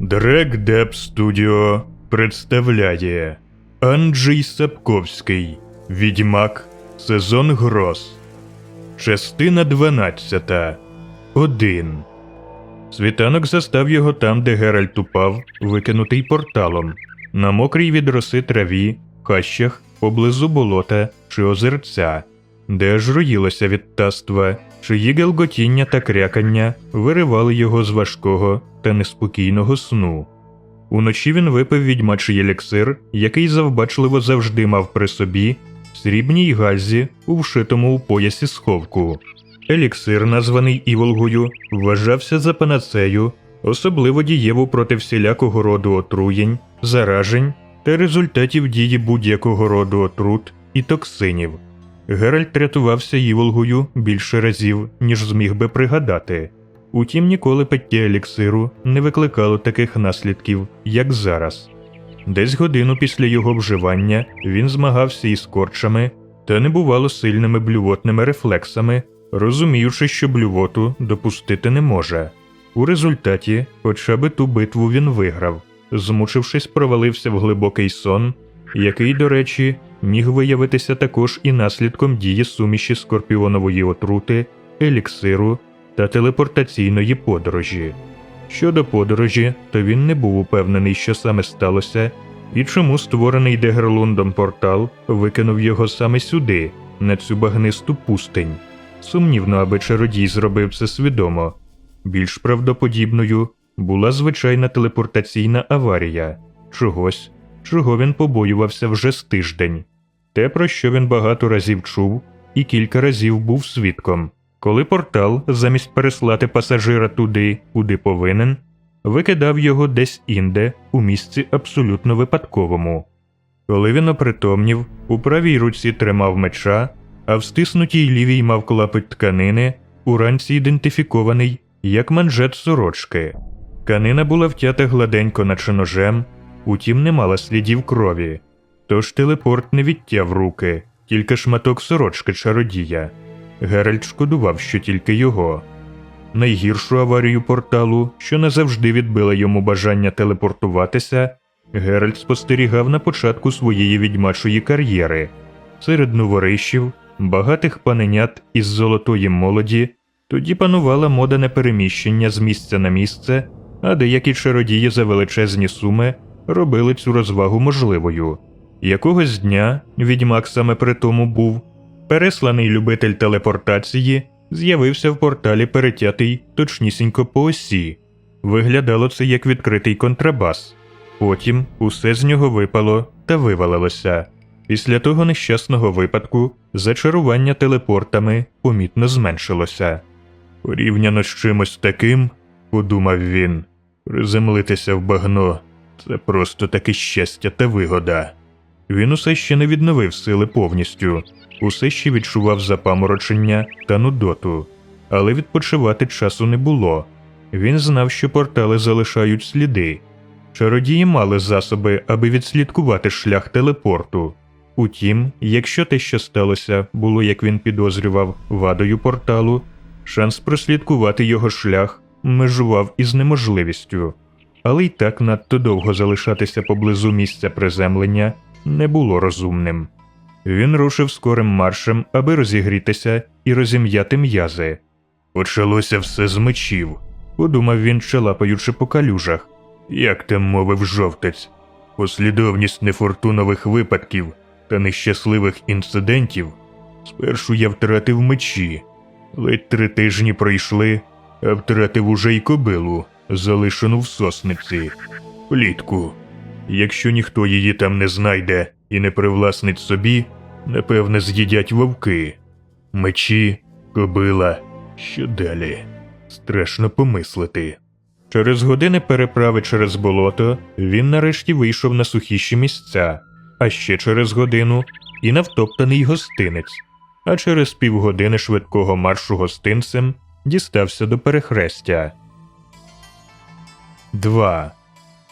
Дрек Студіо представляє Анджей Сапковський Відьмак Сезон Гроз. Частина 12. 1. Світанок застав його там, де Геральт упав, викинутий порталом, на мокрій від роси траві, хащах, поблизу болота чи озерця, де аж роїлося від таства, чиї гелготіння та крякання виривали його з важкого та неспокійного сну. Уночі він випив відьмачий еліксир, який завбачливо завжди мав при собі в срібній гальзі у вшитому у поясі сховку. Еліксир, названий Іволгою, вважався за панацею, особливо дієву проти всілякого роду отруєнь, заражень та результатів дії будь-якого роду отрут і токсинів. Геральт рятувався Іволгою більше разів, ніж зміг би пригадати. Утім, ніколи пиття еліксиру не викликало таких наслідків, як зараз. Десь годину після його вживання він змагався із корчами та небувало сильними блювотними рефлексами, розуміючи, що блювоту допустити не може. У результаті, хоча би ту битву він виграв, змучившись, провалився в глибокий сон, який, до речі, міг виявитися також і наслідком дії суміші скорпіонової отрути, еліксиру та телепортаційної подорожі. Щодо подорожі, то він не був упевнений, що саме сталося, і чому створений Дегерлундом портал викинув його саме сюди, на цю багнисту пустень. Сумнівно, аби чародій зробив це свідомо. Більш правдоподібною була звичайна телепортаційна аварія, чогось, чого він побоювався вже з тиждень. Те, про що він багато разів чув і кілька разів був свідком, коли портал, замість переслати пасажира туди, куди повинен, викидав його десь інде у місці абсолютно випадковому. Коли він опритомнів, у правій руці тримав меча, а в стиснутій лівій мав клапоть тканини, уранці ідентифікований як манжет сорочки. Тканина була втята гладенько наче ножем, утім не мала слідів крові. Тож телепорт не відтяв руки, тільки шматок сорочки чародія. Геральт шкодував, що тільки його. Найгіршу аварію порталу, що назавжди відбила йому бажання телепортуватися, Геральт спостерігав на початку своєї відьмачої кар'єри. Серед новоришів, багатих паненят із золотої молоді, тоді панувала мода на переміщення з місця на місце, а деякі чародії за величезні суми робили цю розвагу можливою. Якогось дня відьмак саме при тому був пересланий любитель телепортації, з'явився в порталі перетятий точнісінько по осі. Виглядало це як відкритий контрабас. Потім усе з нього випало та вивалилося. Після того нещасного випадку зачарування телепортами помітно зменшилося. Порівняно з чимось таким, подумав він, приземлитися в багно це просто таке щастя та вигода. Він усе ще не відновив сили повністю, усе ще відчував запаморочення та нудоту, але відпочивати часу не було. Він знав, що портали залишають сліди. Чародії мали засоби, аби відслідкувати шлях телепорту. Утім, якщо те, що сталося, було, як він підозрював, вадою порталу, шанс прослідкувати його шлях межував із неможливістю, але й так надто довго залишатися поблизу місця приземлення не було розумним. Він рушив скорим маршем, аби розігрітися і розім'яти м'язи. Почалося все з мечів, подумав він, чалапаючи по калюжах. Як там мовив жовтець, послідовність нефортунових випадків та нещасливих інцидентів. Спершу я втратив мечі, ледь три тижні пройшли, а втратив уже й кобилу, залишену в сосниці. Плітку. Якщо ніхто її там не знайде і не привласнить собі, напевне, з'їдять вовки. Мечі, кобила, що далі? Страшно помислити. Через години переправи через болото він нарешті вийшов на сухіші місця, а ще через годину і на втоптаний гостинець, а через півгодини швидкого маршу гостинцем дістався до перехрестя. 2.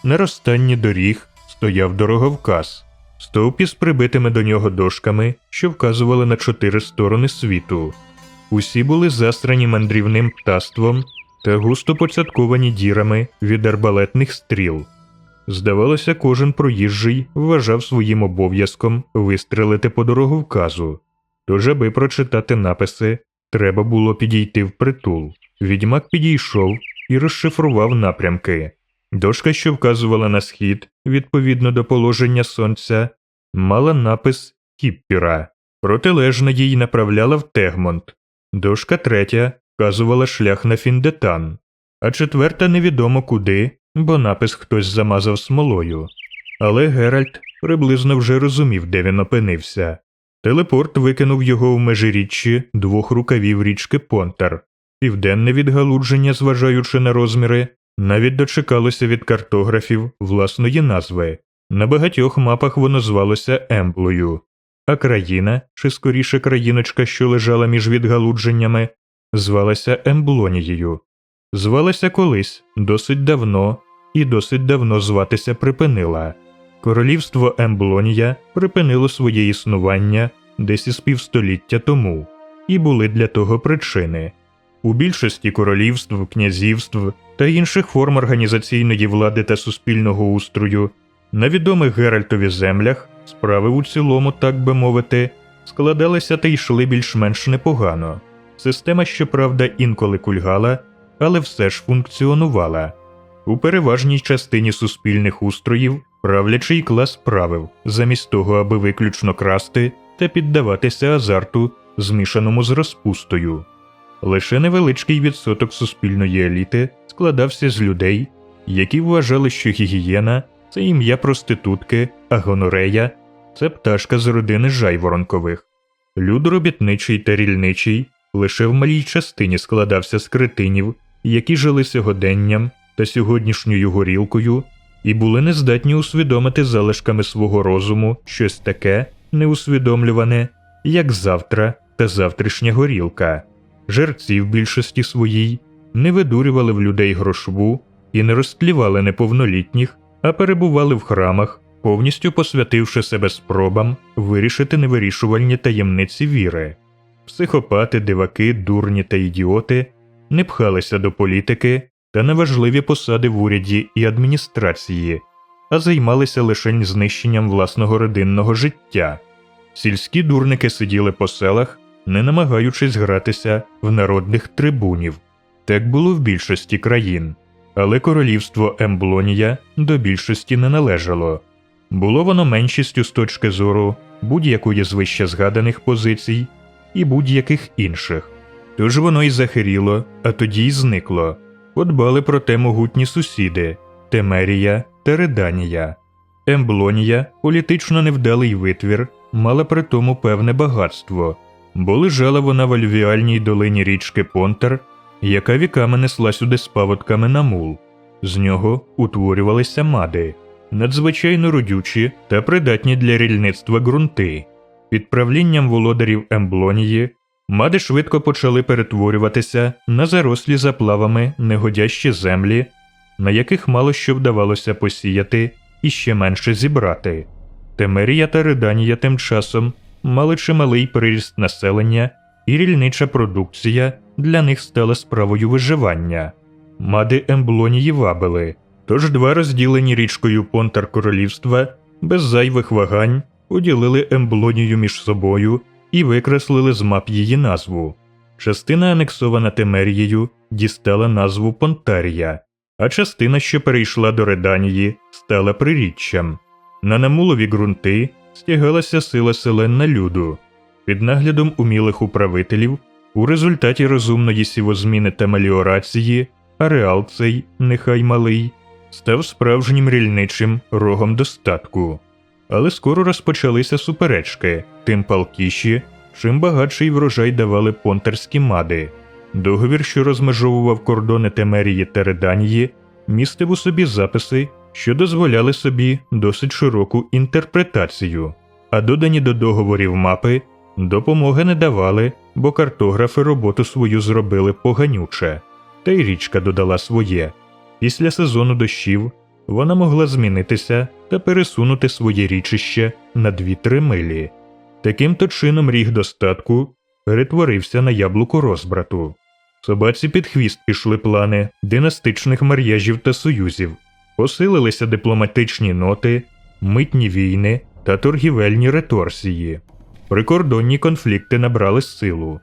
На розстанні доріг стояв дороговказ, стовп із прибитими до нього дошками, що вказували на чотири сторони світу. Усі були засрані мандрівним птаством та густо поцятковані дірами від арбалетних стріл. Здавалося, кожен проїжджий вважав своїм обов'язком вистрелити по дороговказу. Тож, аби прочитати написи, треба було підійти в притул. Відьмак підійшов і розшифрував напрямки. Дошка, що вказувала на схід, відповідно до положення сонця, мала напис Кіппіра, протилежна їй направляла в Тегмонт. Дошка третя вказувала шлях на Фіндетан, а четверта невідомо куди, бо напис хтось замазав смолою. Але Геральт приблизно вже розумів, де він опинився. Телепорт викинув його в межиріччі двох рукавів річки Понтар. Південне відгалудження, зважаючи на розміри, навіть дочекалося від картографів власної назви. На багатьох мапах воно звалося Емблою, а країна, чи скоріше країночка, що лежала між відгалудженнями, звалася Емблонією. Звалася колись досить давно і досить давно зватися припинила. Королівство Емблонія припинило своє існування десь із півстоліття тому, і були для того причини. У більшості королівств, князівств та інших форм організаційної влади та суспільного устрою на відомих Геральтові землях справи у цілому, так би мовити, складалися та йшли більш-менш непогано. Система, щоправда, інколи кульгала, але все ж функціонувала. У переважній частині суспільних устроїв правлячий клас правив, замість того, аби виключно красти та піддаватися азарту, змішаному з розпустою. Лише невеличкий відсоток суспільної еліти складався з людей, які вважали, що гігієна це ім'я проститутки, а гонорея це пташка з родини жайворонкових. Люд робітничий та рільничий лише в малій частині складався з кретинів, які жили сьогоденням та сьогоднішньою горілкою, і були нездатні усвідомити залишками свого розуму щось таке неусвідомлюване, як завтра та завтрашня горілка. Жерці в більшості своїй не видурювали в людей грошву і не розтлівали неповнолітніх, а перебували в храмах, повністю посвятивши себе спробам вирішити невирішувальні таємниці віри. Психопати, диваки, дурні та ідіоти не пхалися до політики та на важливі посади в уряді і адміністрації, а займалися лише знищенням власного родинного життя. Сільські дурники сиділи по селах, не намагаючись гратися в народних трибунів. Так було в більшості країн, але королівство Емблонія до більшості не належало. Було воно меншістю з точки зору будь-якої з вище згаданих позицій і будь-яких інших. Тож воно й захиріло, а тоді й зникло. Подбали про те могутні сусіди Темерія та Реданія. Емблонія, політично невдалий витвір, мала при тому певне багатство, бо лежала вона в альвіальній долині річки Понтер, яка віками несла сюди з паводками на мул. З нього утворювалися мади, надзвичайно родючі та придатні для рільництва ґрунти. Під правлінням володарів Емблонії мади швидко почали перетворюватися на зарослі заплавами негодящі землі, на яких мало що вдавалося посіяти і ще менше зібрати. Темерія та Реданія тим часом мали чималий приріст населення, і рільнича продукція для них стала справою виживання. Мади Емблонії вабили, тож два розділені річкою Понтар королівства без зайвих вагань поділили Емблонію між собою і викреслили з мап її назву. Частина, анексована Темерією, дістала назву Понтарія, а частина, що перейшла до Реданії, стала приріччям. На намулові ґрунти стягалася сила селен люду. Під наглядом умілих управителів, у результаті розумної сівозміни та меліорації, ареал цей, нехай малий, став справжнім рільничим рогом достатку. Але скоро розпочалися суперечки, тим палкіші, чим багатший врожай давали понтерські мади. Договір, що розмежовував кордони Темерії та Реданії, містив у собі записи, що дозволяли собі досить широку інтерпретацію, а додані до договорів мапи допомоги не давали, бо картографи роботу свою зробили поганюче, та й річка додала своє. Після сезону дощів вона могла змінитися та пересунути своє річище на 2-3 милі. Таким то чином ріг достатку перетворився на яблуко розбрату. Собаці під хвіст пішли плани династичних мар'яжів та союзів, посилилися дипломатичні ноти, митні війни та торгівельні реторсії. Прикордонні конфлікти набрали силу.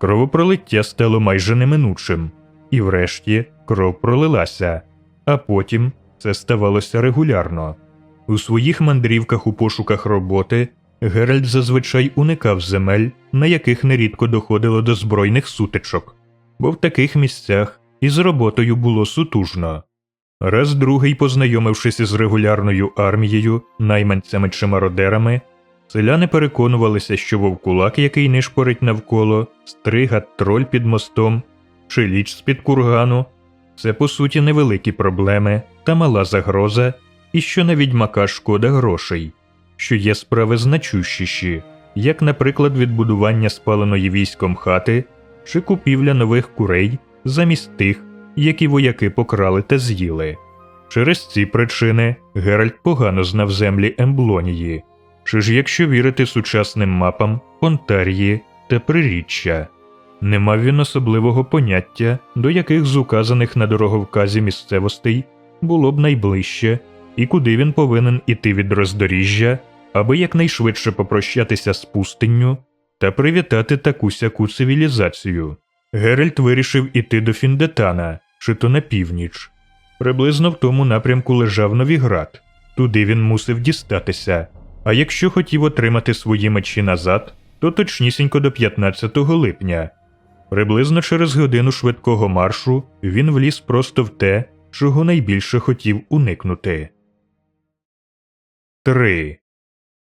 Кровопролиття стало майже неминучим, і врешті кров пролилася, а потім це ставалося регулярно. У своїх мандрівках у пошуках роботи Геральт зазвичай уникав земель, на яких нерідко доходило до збройних сутичок, бо в таких місцях із роботою було сутужно. Раз другий, познайомившись із регулярною армією, найманцями чи мародерами, селяни переконувалися, що вовкулак, який нишпорить навколо, стрига, троль під мостом чи ліч з-під кургану це по суті невеликі проблеми та мала загроза, і що на відьмака шкода грошей, що є справи значущіші, як, наприклад, відбудування спаленої військом хати чи купівля нових курей замість тих, які вояки покрали та з'їли. Через ці причини Геральт погано знав землі Емблонії, чи ж якщо вірити сучасним мапам Понтарії та Приріччя. Не мав він особливого поняття, до яких з указаних на дороговказі місцевостей було б найближче, і куди він повинен іти від роздоріжжя, аби якнайшвидше попрощатися з пустинню та привітати таку сяку цивілізацію. Геральт вирішив іти до Фіндетана, чи то на північ. Приблизно в тому напрямку лежав Новіград, туди він мусив дістатися. А якщо хотів отримати свої мечі назад, то точнісінько до 15 липня. Приблизно через годину швидкого маршу він вліз просто в те, чого найбільше хотів уникнути. 3.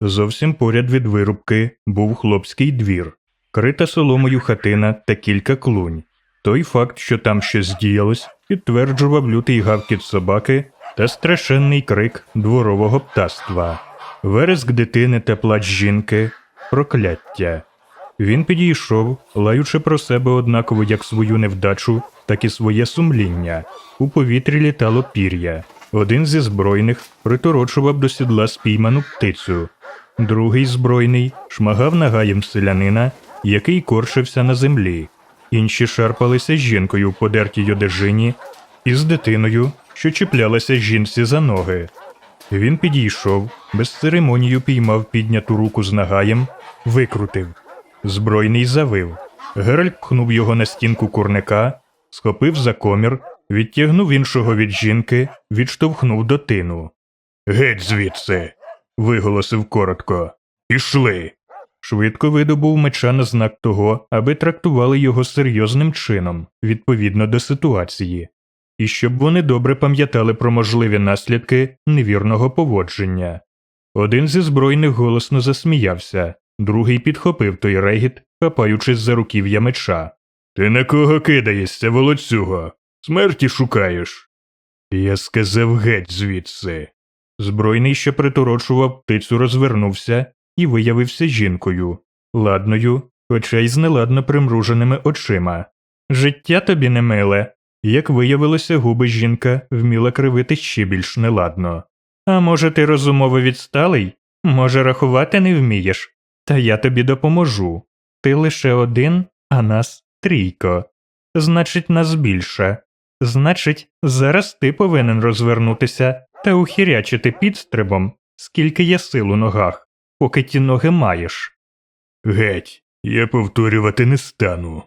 Зовсім поряд від вирубки був хлопський двір, крита соломою хатина та кілька клунь. Той факт, що там щось діялось, підтверджував лютий гавкіт собаки та страшенний крик дворового птаства, вереск дитини та плач жінки, прокляття. Він підійшов, лаючи про себе однаково як свою невдачу, так і своє сумління. У повітрі літало пір'я. Один зі збройних приторочував до сідла спійману птицю, другий збройний шмагав нагаєм селянина, який коршився на землі. Інші шарпалися з жінкою в подертій одежині і з дитиною, що чіплялася жінці за ноги. Він підійшов, без церемонію піймав підняту руку з нагаєм, викрутив. Збройний завив. Геральт пхнув його на стінку курника, схопив за комір, відтягнув іншого від жінки, відштовхнув до тину. Геть звідси. виголосив коротко. Пішли. Швидко видобув меча на знак того, аби трактували його серйозним чином, відповідно до ситуації, і щоб вони добре пам'ятали про можливі наслідки невірного поводження. Один зі збройних голосно засміявся, другий підхопив той регіт, хапаючись за руків'я меча. Ти на кого кидаєшся, волоцюго? Смерті шукаєш? Я сказав геть звідси. Збройний, що приторочував птицю, розвернувся і виявився жінкою, ладною, хоча й з неладно примруженими очима. Життя тобі не миле. Як виявилося, губи жінка вміла кривити ще більш неладно. А може, ти розумово відсталий? Може, рахувати не вмієш? Та я тобі допоможу. Ти лише один, а нас трійко. Значить, нас більше. Значить, зараз ти повинен розвернутися та ухірячити підстрибом, скільки є сил у ногах, поки ті ноги маєш. Геть, я повторювати не стану.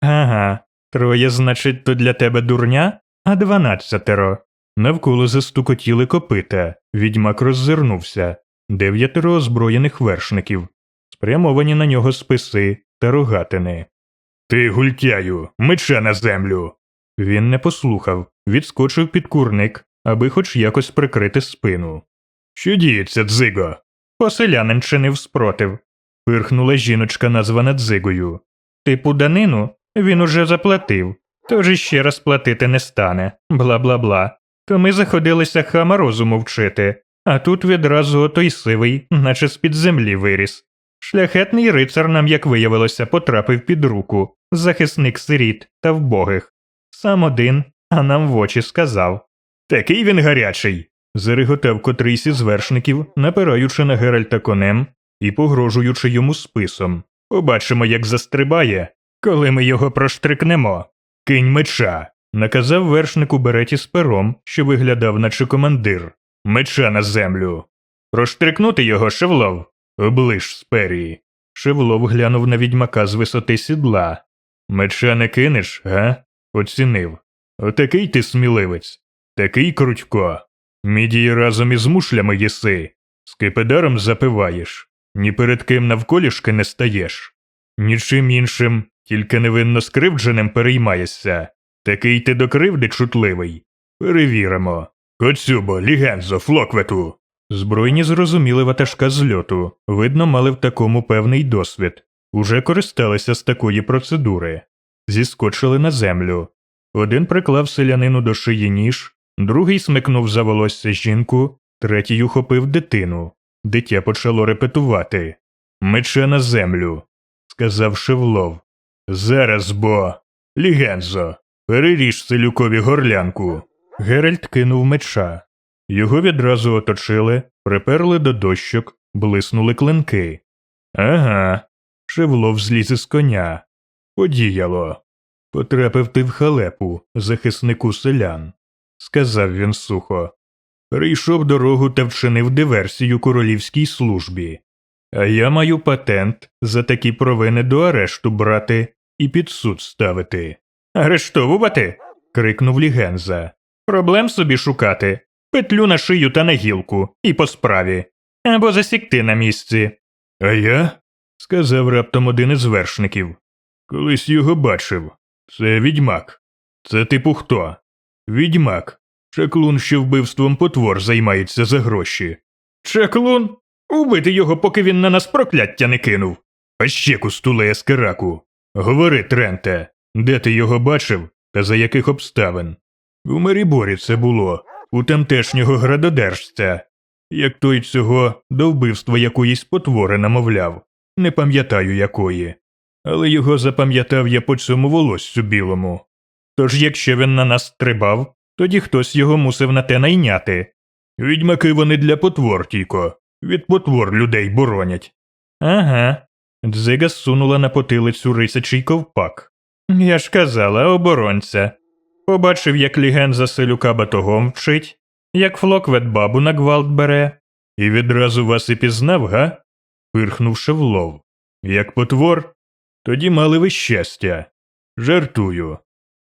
Ага, троє, значить, то для тебе дурня, а дванадцятеро. Навколо застукотіли копита, відьмак роззирнувся, дев'ятеро озброєних вершників, спрямовані на нього списи та рогатини. Ти гультяю, меча на землю. Він не послухав, відскочив під курник, аби хоч якось прикрити спину. Що діється, дзиго? Поселянин чинив спротив. Пирхнула жіночка, названа дзигою. Типу данину він уже заплатив, тож іще раз платити не стане, бла бла бла. То ми заходилися хама розуму вчити, а тут відразу отой сивий, наче з-під землі виріс. Шляхетний рицар нам, як виявилося, потрапив під руку, захисник сиріт та вбогих. Сам один, а нам в очі сказав. Такий він гарячий. Зареготав котрийсь із вершників, напираючи на Геральта конем і погрожуючи йому списом. Побачимо, як застрибає, коли ми його проштрикнемо. Кинь меча, наказав вершнику береті з пером, що виглядав, наче командир. Меча на землю. Проштрикнути його, Шевлов. Оближ сперії. Шевлов глянув на відьмака з висоти сідла. Меча не кинеш, га? Оцінив. Отакий ти сміливець, такий крутько. Мідії разом із мушлями їси, скипидаром запиваєш, ні перед ким навколішки не стаєш. Нічим іншим, тільки невинно скривдженим переймаєшся. Такий ти до кривди чутливий. Перевіримо. Коцюбо, лігензо, флоквету. Збройні зрозуміли ватажка з льоту, видно, мали в такому певний досвід. Уже користалися з такої процедури. Зіскочили на землю. Один приклав селянину до шиї ніж, другий смикнув за волосся жінку, третій ухопив дитину. Дитя почало репетувати. Мече на землю, сказав Шевлов. Зараз бо. Лігензо, переріж селюкові горлянку. Геральт кинув меча. Його відразу оточили, приперли до дощок, блиснули клинки. Ага. Шевлов зліз із коня. Подіяло. Потрапив ти в халепу, захиснику селян, сказав він сухо. Прийшов дорогу та вчинив диверсію королівській службі. А я маю патент за такі провини до арешту брати і під суд ставити. Арештовувати? крикнув Лігенза. Проблем собі шукати. Петлю на шию та на гілку, і по справі. Або засікти на місці. А я? сказав раптом один із вершників. Колись його бачив. Це відьмак. Це типу хто? Відьмак. Чаклун, що вбивством потвор займається за гроші. Чаклун? Убити його, поки він на нас прокляття не кинув. А ще кустулеє з. Говори, Тренте, де ти його бачив та за яких обставин? У Маріборі це було, у тамтешнього градодержця. Як той цього до вбивства якоїсь потвори намовляв, не пам'ятаю якої. Але його запам'ятав я по цьому волоссю білому. Тож, якщо він на нас стрибав, тоді хтось його мусив на те найняти. Відьмаки вони для потвор тільки, від потвор людей боронять. Ага. Дзига сунула на потилицю рисячий ковпак. Я ж казала, оборонця. Побачив, як ліген за селюка батогом вчить, як флоквет бабу на гвалт бере, і відразу вас і пізнав, га? пирхнув Шевлов. Як потвор, тоді мали ви щастя. Жартую.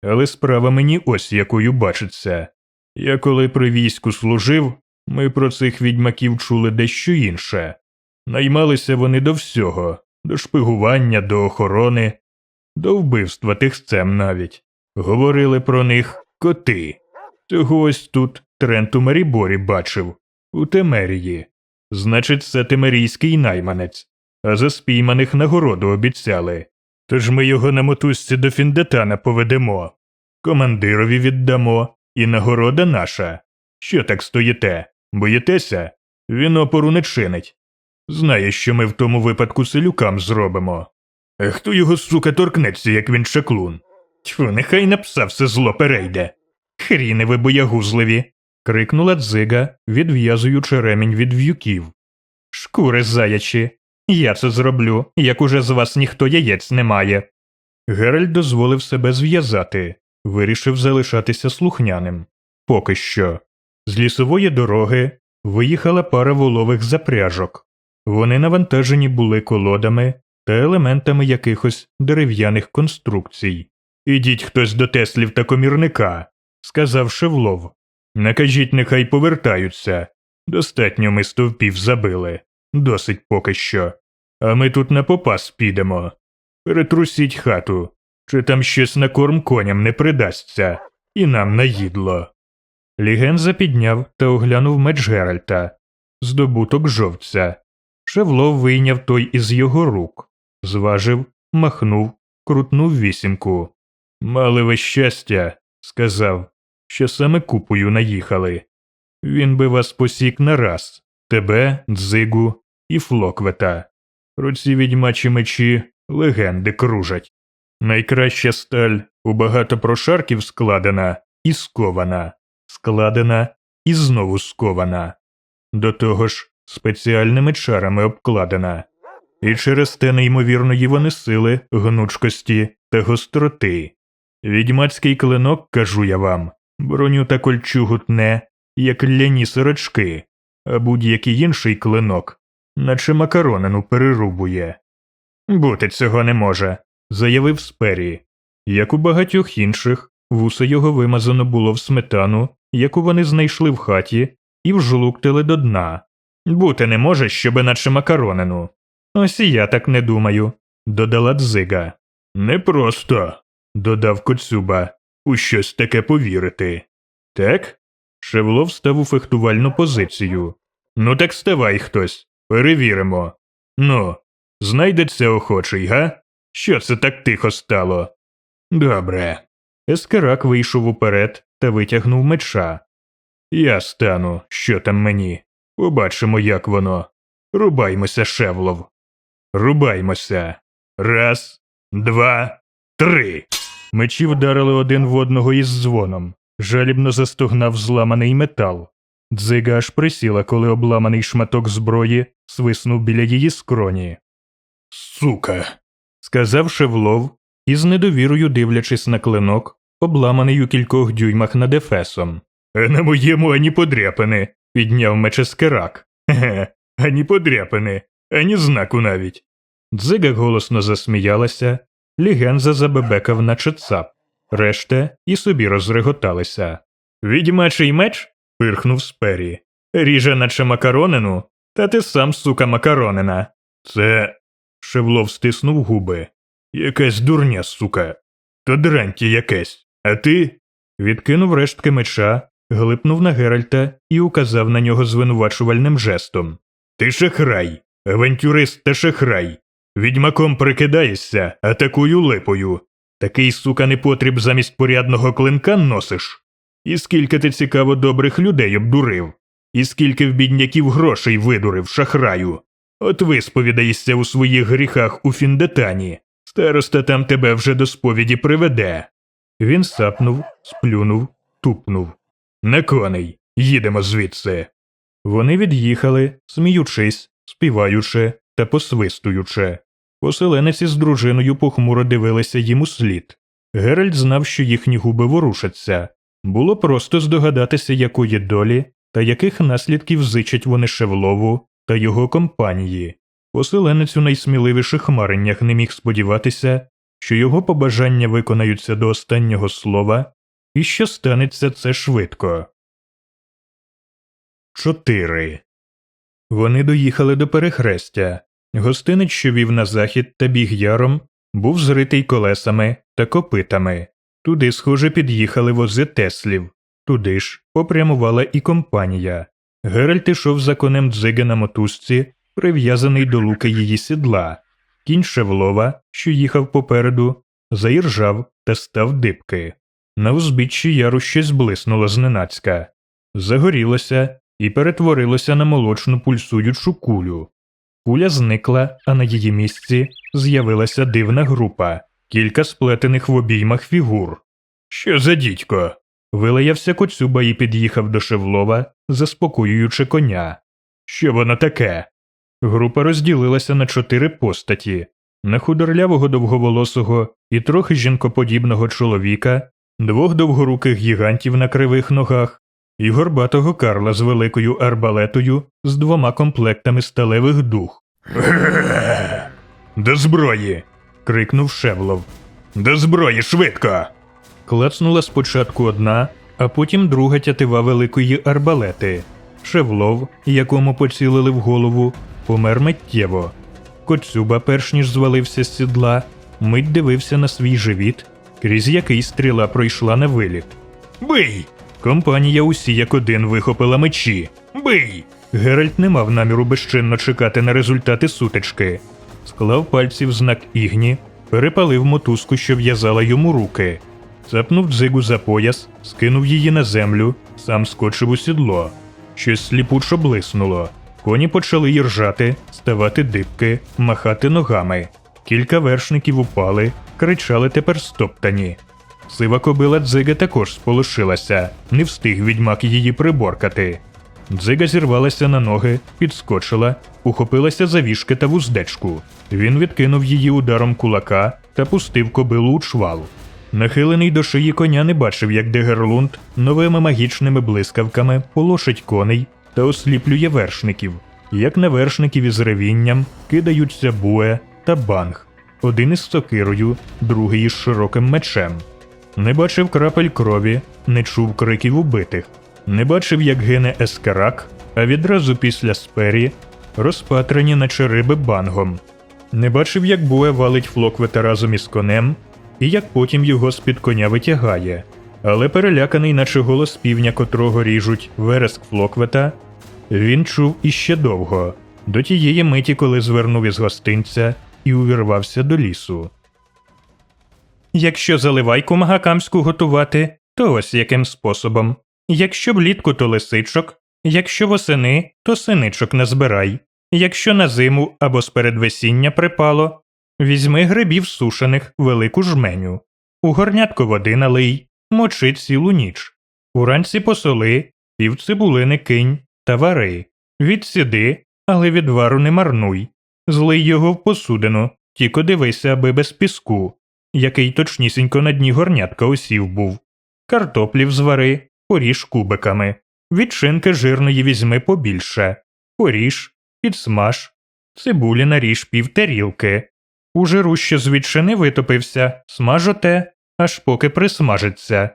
Але справа мені ось якою бачиться. Я коли при війську служив, ми про цих відьмаків чули дещо інше. Наймалися вони до всього, до шпигування, до охорони, до вбивства тихцем навіть. Говорили про них коти. Цього ось тут Трент у Маріборі бачив, у Темерії. Значить, це темерійський найманець, а за спійманих нагороду обіцяли. Тож ми його на мотузці до Фіндетана поведемо. Командирові віддамо, і нагорода наша. Що так стоїте? Боїтеся? Він опору не чинить. Знає, що ми в тому випадку селюкам зробимо. А хто його, сука, торкнеться, як він чаклун? Тьфу, нехай на пса все зло перейде. Хріни ви боягузливі. крикнула дзига, відв'язуючи ремінь від в'юків. Шкури заячі. Я це зроблю, як уже з вас ніхто яєць не має. Геральт дозволив себе зв'язати, вирішив залишатися слухняним. Поки що. З лісової дороги виїхала пара волових запряжок. Вони навантажені були колодами та елементами якихось дерев'яних конструкцій. Ідіть хтось до Теслів та комірника, сказав Шевлов. Накажіть, нехай повертаються. Достатньо ми стовпів забили. Досить поки що. А ми тут на попас підемо. Перетрусіть хату, чи там щось на корм коням не придасться, і нам наїдло. Лігенза підняв та оглянув меч Геральта, здобуток жовця. Шевлов вийняв той із його рук, зважив, махнув, крутнув вісімку. Мали ви щастя, сказав, що саме купою наїхали. Він би вас посік на раз тебе, дзигу і флоквета. Про ці відьмачі мечі легенди кружать. Найкраща сталь у багато прошарків складена і скована, складена і знову скована. До того ж, спеціальними чарами обкладена, і через те неймовірної вони сили, гнучкості та гостроти. Відьмацький клинок, кажу я вам, броню та кольчугу тне, як ляні сорочки, а будь-який інший клинок, наче макаронину перерубує. Бути цього не може, заявив Спері. Як у багатьох інших, вуса його вимазано було в сметану, яку вони знайшли в хаті, і вжлуктили до дна. Бути не може, щоби наче макаронину. Ось і я так не думаю, додала дзига. Непросто, додав Коцюба, у щось таке повірити. Так? Шевлов став у фехтувальну позицію. Ну так ставай хтось, перевіримо. Ну, знайдеться охочий, га? Що це так тихо стало? Добре. Ескерак вийшов уперед та витягнув меча. Я стану, що там мені. Побачимо, як воно. Рубаймося, Шевлов. Рубаймося. Раз, два, три. Мечі вдарили один в одного із дзвоном. Жалібно застогнав зламаний метал. Дзига аж присіла, коли обламаний шматок зброї свиснув біля її скроні. Сука. сказав Шевлов, із недовірою дивлячись на клинок, обламаний у кількох дюймах над ефесом. На моєму ані подряпини, підняв меческерак. Ге, ані подряпини, ані знаку навіть. Дзига голосно засміялася, лігенза забебекав наче цап. Решта і собі розреготалися. Відьмачий меч? Пирхнув Спері. Ріже наче макаронину, та ти сам, сука, макаронина. Це. Шевлов стиснув губи. Якась дурня, сука. То дранті якесь. А ти? Відкинув рештки меча, глипнув на Геральта і указав на нього звинувачувальним жестом. Ти шахрай, авантюрист та шахрай. Відьмаком прикидаєшся, атакую липою. Такий сука непотріб замість порядного клинка носиш. І скільки ти цікаво добрих людей обдурив, і скільки в бідняків грошей видурив шахраю. От висповідаєшся у своїх гріхах у Фіндетані. Староста там тебе вже до сповіді приведе. Він сапнув, сплюнув, тупнув. На коней, їдемо звідси. Вони від'їхали, сміючись, співаючи та посвистуючи. Поселенець із дружиною похмуро дивилися їм у слід. Геральт знав, що їхні губи ворушаться. Було просто здогадатися, якої долі та яких наслідків зичать вони Шевлову та його компанії. Поселенець у найсміливіших хмареннях не міг сподіватися, що його побажання виконаються до останнього слова, і що станеться це швидко. 4. Вони доїхали до перехрестя. Гостинець, що вів на захід та біг яром, був зритий колесами та копитами. Туди, схоже, під'їхали вози Теслів, туди ж попрямувала і компанія. Геральт ішов за конем дзиги на мотузці, прив'язаний до луки її сідла. Кінь Шевлова, що їхав попереду, заіржав та став дибки. На узбіччі яру щось блиснуло зненацька, загорілося і перетворилося на молочну пульсуючу кулю. Куля зникла, а на її місці з'явилася дивна група, кілька сплетених в обіймах фігур. Що за дідько? Вилаявся коцюба і під'їхав до Шевлова, заспокоюючи коня. Що воно таке? Група розділилася на чотири постаті на худорлявого довговолосого і трохи жінкоподібного чоловіка, двох довгоруких гігантів на кривих ногах і горбатого Карла з великою арбалетою з двома комплектами сталевих дух. До зброї. Крикнув Шевлов. До зброї швидко. Клацнула спочатку одна, а потім друга тятива великої арбалети. Шевлов, якому поцілили в голову, помер миттєво. Коцюба, перш ніж звалився з сідла, мить дивився на свій живіт, крізь який стріла пройшла на виліт. Бий! Компанія усі як один вихопила мечі. Бий! Геральт не мав наміру безчинно чекати на результати сутички. Склав пальці в знак ігні, перепалив мотузку, що в'язала йому руки, цапнув дзигу за пояс, скинув її на землю, сам скочив у сідло. Щось сліпучо блиснуло. Коні почали їржати, ставати дибки, махати ногами. Кілька вершників упали, кричали тепер стоптані. Сива кобила дзига також сполошилася, не встиг відьмак її приборкати. Дзига зірвалася на ноги, підскочила, ухопилася за вішки та вуздечку. Він відкинув її ударом кулака та пустив кобилу у чвал. Нахилений до шиї коня не бачив, як Дегерлунд новими магічними блискавками полошить коней та осліплює вершників, як на вершників із ревінням кидаються буе та банг, один із сокирою, другий із широким мечем. Не бачив крапель крові, не чув криків убитих, не бачив, як гине ескарак, а відразу після спері розпатрені наче риби бангом. Не бачив, як Буе валить флоквета разом із конем, і як потім його з-під коня витягає. Але переляканий, наче голос півня, котрого ріжуть вереск флоквета, він чув іще довго, до тієї миті, коли звернув із гостинця і увірвався до лісу. Якщо заливайку магакамську готувати, то ось яким способом. Якщо влітку, то лисичок, якщо восени, то синичок не збирай. Якщо на зиму або з передвесіння припало, візьми грибів сушених велику жменю. У горнятко води налий, мочи цілу ніч. Уранці посоли, пів цибулини кинь та вари. Відсіди, але відвару не марнуй. Злий його в посудину, тільки дивися, аби без піску, який точнісінько на дні горнятка осів був. Картоплів звари, поріж кубиками. Відчинки жирної візьми побільше. Поріж, підсмаж. Цибулі наріж пів тарілки. У жиру, що з ветчини витопився, смажоте, аж поки присмажиться.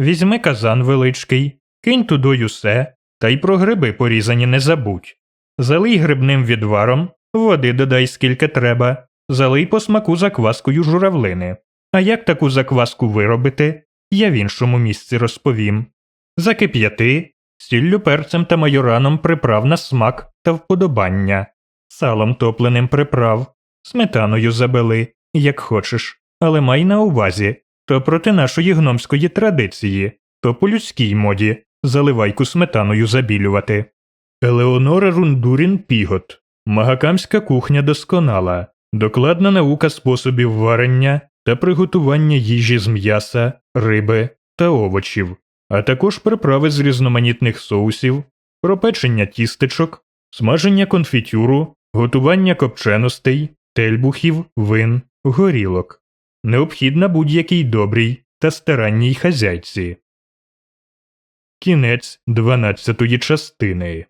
Візьми казан величкий, кинь тудою усе, та й про гриби порізані не забудь. Залий грибним відваром, води додай скільки треба, залий по смаку закваскою журавлини. А як таку закваску виробити, я в іншому місці розповім. Закип'яти, сіллю перцем та майораном приправ на смак та вподобання, салом топленим приправ, сметаною забели, як хочеш, але май на увазі, то проти нашої гномської традиції, то по людській моді заливайку сметаною забілювати. Елеонора Рундурін Пігот. Магакамська кухня досконала, докладна наука способів варення та приготування їжі з м'яса, риби та овочів, а також приправи з різноманітних соусів, пропечення тістечок, смаження конфітюру, готування копченостей, тельбухів, вин, горілок. Необхідна будь-якій добрій та старанній хазяйці. Кінець дванадцятої частини.